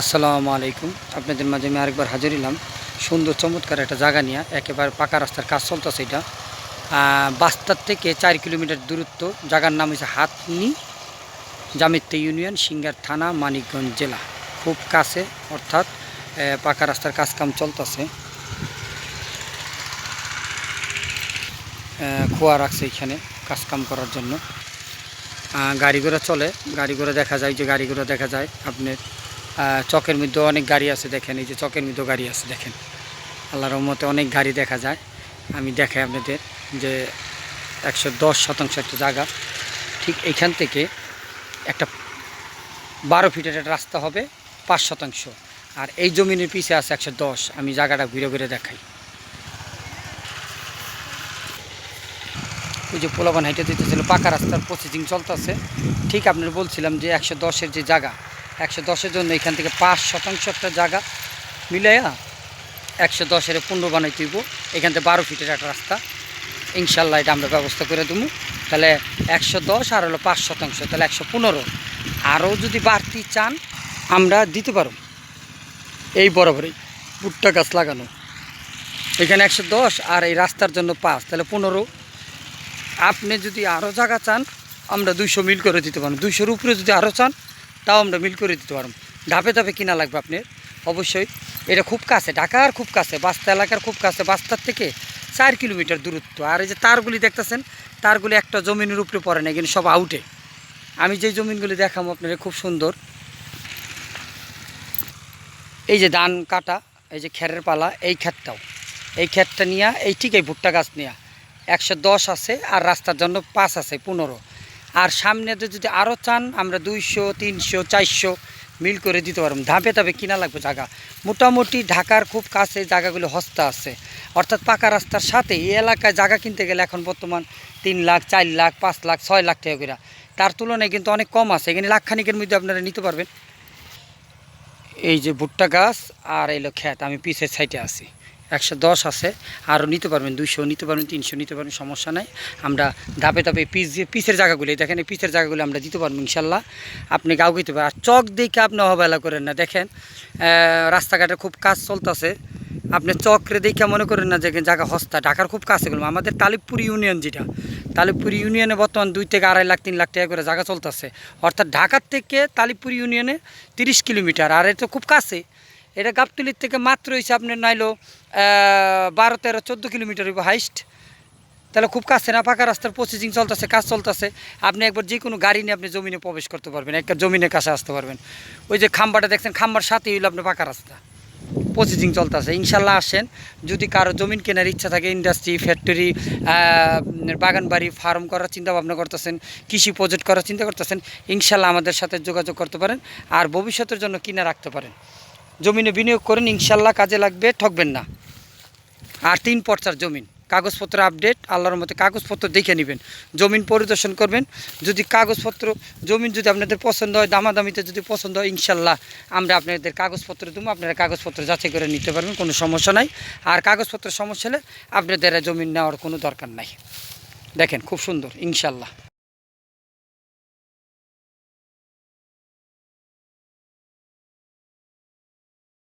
আসসালামু আলাইকুম। আপনাদের মাঝে আমি আরেকবার হাজির হলাম। সুন্দর, চমৎকার একটা জায়গা নিয়ে, একেবারে পাকা রাস্তার কাজ চলতেছে এটা। বাস্তার থেকে চার কিলোমিটার দূরত্ব, জায়গার নাম হচ্ছে হাতনি জামিত্য ইউনিয়ন, সিঙ্গার থানা, মানিকগঞ্জ জেলা। খুব কাছে, অর্থাৎ পাকা রাস্তার কাজ কাম চলতেছে খোয়া রাখছে এখানে কাজ কাম করার জন্য। গাড়ি ঘোড়া চলে। গাড়ি ঘোড়া দেখা যায় যে গাড়ি ঘোড়া দেখা যায়। আপনার চকের মধ্যে অনেক গাড়ি আছে দেখেন, এই যে চকের মধ্যে গাড়ি আছে দেখেন। আল্লাহর রহমতে অনেক গাড়ি দেখা যায়। আমি দেখাই আপনাদের যে একশো দশ শতাংশ একটা জায়গা। ঠিক এইখান থেকে একটা বারো ফিটের একটা রাস্তা হবে, পাঁচ শতাংশ। আর এই জমিনের পিছে আছে একশো দশ। আমি জায়গাটা ঘুরে ঘুরে দেখাই। ওই যে পোলাবান হাইটে দিতেছিল পাকা রাস্তার প্রসেসিং চলতেছে। ঠিক আপনার বলছিলাম যে একশো দশের যে জায়গা একশো দশের জন্য এখান থেকে পাঁচ শতাংশ একটা জায়গা মিলাইয়া একশো দশের পনেরো বানাই তুইব। এখান থেকে বারো ফিটের একটা রাস্তা। ইনশাল্লাহ এটা আমরা ব্যবস্থা করে দেবো তাহলে একশো দশ আর হলো পাঁচ শতাংশ, তাহলে একশো পনেরো। আরও যদি বাড়তি চান, আমরা দিতে পারব। এই বরাবরই ভুট্টা গাছ লাগানো। এখানে একশো দশ আর এই রাস্তার জন্য পাঁচ, তাহলে পনেরো। আপনি যদি আরও জায়গা চান, আমরা দুইশো মিল করে দিতে পারব। দুইশোর উপরে যদি আরও চান তাও আমরা মিল করে দিতে পারব। ধাপে ধাপে কিনা লাগবে আপনার? অবশ্যই। এটা খুব কাছে, ঢাকার খুব কাছে, বাস্তা এলাকার খুব কাছে, বাস্তার থেকে চার কিলোমিটার দূরত্ব। আর এই যে তারগুলি দেখতেছেন, তারগুলি একটা জমিনের উপরে পড়ে না কিন্তু সব আউটে আমি যেই জমিনগুলি দেখাবো আপনার খুব সুন্দর। এই যে ধান কাটা, এই যে খেরের পালা, এই ক্ষেতটাও। এই ক্ষেতটা নিয়ে, এই ঠিক এই ভুট্টা গাছ নিয়ে। একশো দশ আছে, আর রাস্তার জন্য পাঁচ আছে, পনেরো। আর সামনে দিয়ে যদি আরও চান, আমরা দুইশো, তিনশো, চারশো মিল করে দিতে পারব। ধাপে ধাপে কিনা লাগবে জায়গা। মোটামুটি ঢাকার খুব কাছে জায়গাগুলো হস্তা আছে। অর্থাৎ পাকা রাস্তার সাথে এই এলাকায় জায়গা কিনতে গেলে এখন বর্তমান তিন লাখ, চার লাখ, পাঁচ লাখ, ছয় লাখ টাকা করে। তার তুলনায় কিন্তু অনেক কম আছে। এখানে লাখখানিকের মধ্যে আপনারা নিতে পারবেন। এই যে ভুট্টা গাছ আর এলো খ্যাত আমি পিসের সাইডে আছি। একশো দশ আছে। আরও নিতে পারবেন দুইশো, নিতে পারবেন তিনশো, নিতে পারবেন সমস্যা নাই। আমরা ধাপে ধাপে পিস দিয়ে পিসের জায়গাগুলি দেখেন এই পিসের জায়গাগুলি আমরা দিতে পারব ইনশাল্লাহ। আপনি কাউকে দিতে পারেন। আর চক দেখে আপনি অবহেলা করেন না। দেখেন রাস্তাঘাটে খুব কাজ চলতেছে। আপনি চক্রে দেখে মনে করেন না যে জায়গা হস্তা। ঢাকার খুব কাছে গেলাম। আমাদের তালিবপুর ইউনিয়ন যেটা, তালিবপুর ইউনিয়নে বর্তমান দুই থেকে আড়াই লাখ, তিন লাখ টাকা করে জায়গা চলতেছে। অর্থাৎ ঢাকার থেকে তালিবপুর ইউনিয়নে তিরিশ কিলোমিটার। আর এটা খুব কাছে। এটা গাবতলির থেকে মাত্র হয়েছে আপনার নাইলো বারো, তেরো, চোদ্দ কিলোমিটার হাইস্ট। তাহলে খুব কাছে না, পাকা রাস্তার প্রসেসিং চলতেছে, কাজ চলতেছে। আপনি একবার যে কোনো গাড়ি নিয়ে আপনি জমিনে প্রবেশ করতে পারবেন, একটা জমিনের কাছে আসতে পারবেন। ওই যে খাম্বাটা দেখছেন, খাম্বার সাথেই হইল আপনার পাকা রাস্তা। প্রসেসিং চলতেছে, ইনশাল্লাহ আসেন। যদি কারও জমিন কেনার ইচ্ছা থাকে ইন্ডাস্ট্রি ফ্যাক্টরি বাগানবাড়ি ফার্ম করার চিন্তা ভাবনা করতেছেন, কৃষি প্রজেক্ট করার চিন্তা করতেছেন, ইনশাল্লাহ আমাদের সাথে যোগাযোগ করতে পারেন। আর ভবিষ্যতের জন্য কিনে রাখতে পারেন। জমিনে বিনিয়োগ করেন, ইনশাল্লাহ কাজে লাগবে, ঠকবেন না। আর তিন পর্চার জমিন, কাগজপত্র আপডেট, আল্লাহর মতো কাগজপত্র দেখে নেবেন। জমিন পরিদর্শন করবেন, যদি কাগজপত্র, জমিন যদি আপনাদের পছন্দ হয়, দামাদামিতে যদি পছন্দ হয়, ইনশাল্লাহ আমরা আপনাদের কাগজপত্র দেবো, আপনারা কাগজপত্র যাচাই করে নিতে পারবেন, কোনো সমস্যা নাই। আর কাগজপত্রের সমস্যা হলে আপনাদের জমিন নেওয়ার কোনো দরকার নাই। দেখেন, খুব সুন্দর, ইনশাল্লাহ।